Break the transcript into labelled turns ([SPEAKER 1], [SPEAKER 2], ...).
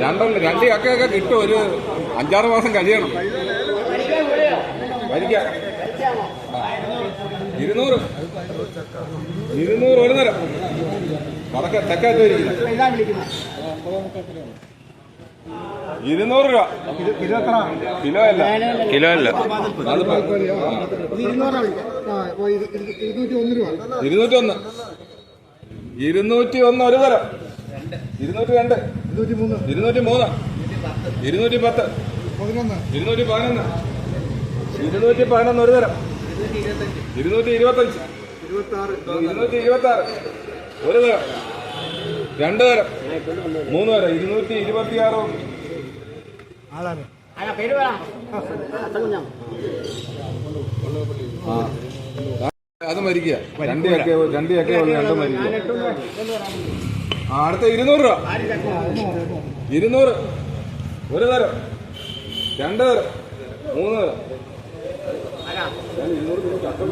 [SPEAKER 1] രണ്ടെണ്ണം രണ്ട് ചക്കയൊക്കെ കിട്ടും ഒരു അഞ്ചാറ് മാസം കഴിയണം വരിക്ക ഇരുന്നൂറ് ഇരുന്നൂറ് ഒരു നേരം വടക്ക തെക്കത്ത് ഇരുന്നൂറ് രൂപ കിലോ അല്ല
[SPEAKER 2] കിലോ അല്ല
[SPEAKER 3] ഇരുന്നൂറ്റി ഒന്ന്
[SPEAKER 1] ഇരുന്നൂറ്റി ഒന്ന് ഒരു തരം ഇരുന്നൂറ്റി രണ്ട്
[SPEAKER 3] ഇരുന്നൂറ്റി മൂന്ന്
[SPEAKER 1] ഇരുന്നൂറ്റി പത്ത് ഇരുന്നൂറ്റി പതിനൊന്ന് ഇരുന്നൂറ്റി പതിനൊന്ന് ഒരു തരം ഇരുന്നൂറ്റി ഇരുപത്തഞ്ച്
[SPEAKER 3] ഇരുപത്തി അഞ്ച്
[SPEAKER 1] ഇരുന്നൂറ്റി ഇരുപത്തി ആറ് ഒരു തരം രണ്ട് തരം മൂന്ന് തരം ഇരുന്നൂറ്റി ഇരുപത്തി ആറ് അത് മരിക്കുക. രണ്ട് ചക്ക രണ്ട് രണ്ട് മരിക്കുക. അടുത്ത ഇരുന്നൂറ് രൂപ. ഇരുന്നൂറ്. ഒരു തരം. രണ്ട് തരം. മൂന്ന് തരം. ഇരുന്നൂറ് ചക്ക